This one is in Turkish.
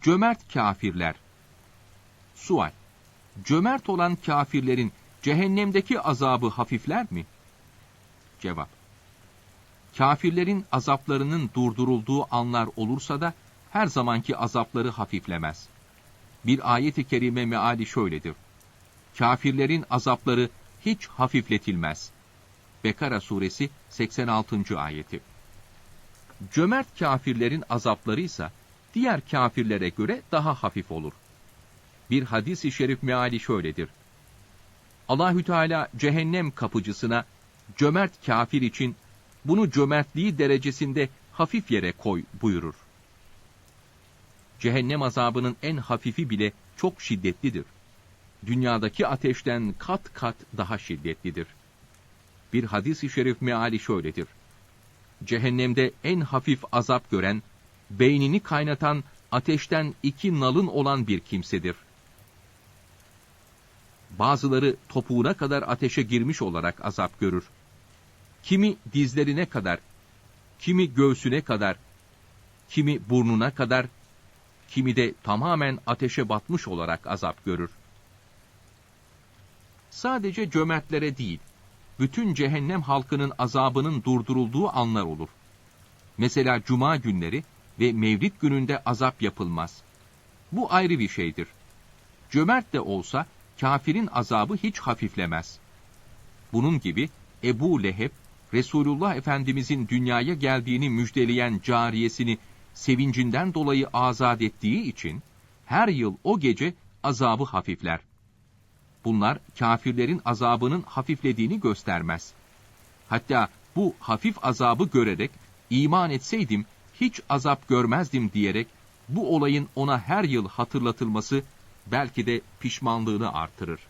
Cömert kafirler. Sual. Cömert olan kafirlerin cehennemdeki azabı hafifler mi? Cevap. Kafirlerin azaplarının durdurulduğu anlar olursa da her zamanki azapları hafiflemez. Bir ayet-i kerime meali şöyledir. Kafirlerin azapları hiç hafifletilmez. Bekara suresi 86. ayeti. Cömert kafirlerin azapları ise diğer kafirlere göre daha hafif olur. Bir hadis-i şerif meali şöyledir. Allahü Teala cehennem kapıcısına cömert kafir için bunu cömertliği derecesinde hafif yere koy buyurur. Cehennem azabının en hafifi bile çok şiddetlidir. Dünyadaki ateşten kat kat daha şiddetlidir. Bir hadis-i şerif meali şöyledir. Cehennemde en hafif azap gören, beynini kaynatan ateşten iki nalın olan bir kimsedir. Bazıları topuğuna kadar ateşe girmiş olarak azap görür. Kimi dizlerine kadar, kimi göğsüne kadar, kimi burnuna kadar, kimi de tamamen ateşe batmış olarak azap görür. Sadece cömertlere değil, bütün cehennem halkının azabının durdurulduğu anlar olur. Mesela cuma günleri ve mevlid gününde azap yapılmaz. Bu ayrı bir şeydir. Cömert de olsa kafirin azabı hiç hafiflemez. Bunun gibi Ebu Leheb, Resulullah Efendimizin dünyaya geldiğini müjdeleyen cariyesini sevincinden dolayı azat ettiği için her yıl o gece azabı hafifler. Bunlar kafirlerin azabının hafiflediğini göstermez. Hatta bu hafif azabı görerek iman etseydim hiç azap görmezdim diyerek bu olayın ona her yıl hatırlatılması belki de pişmanlığını artırır.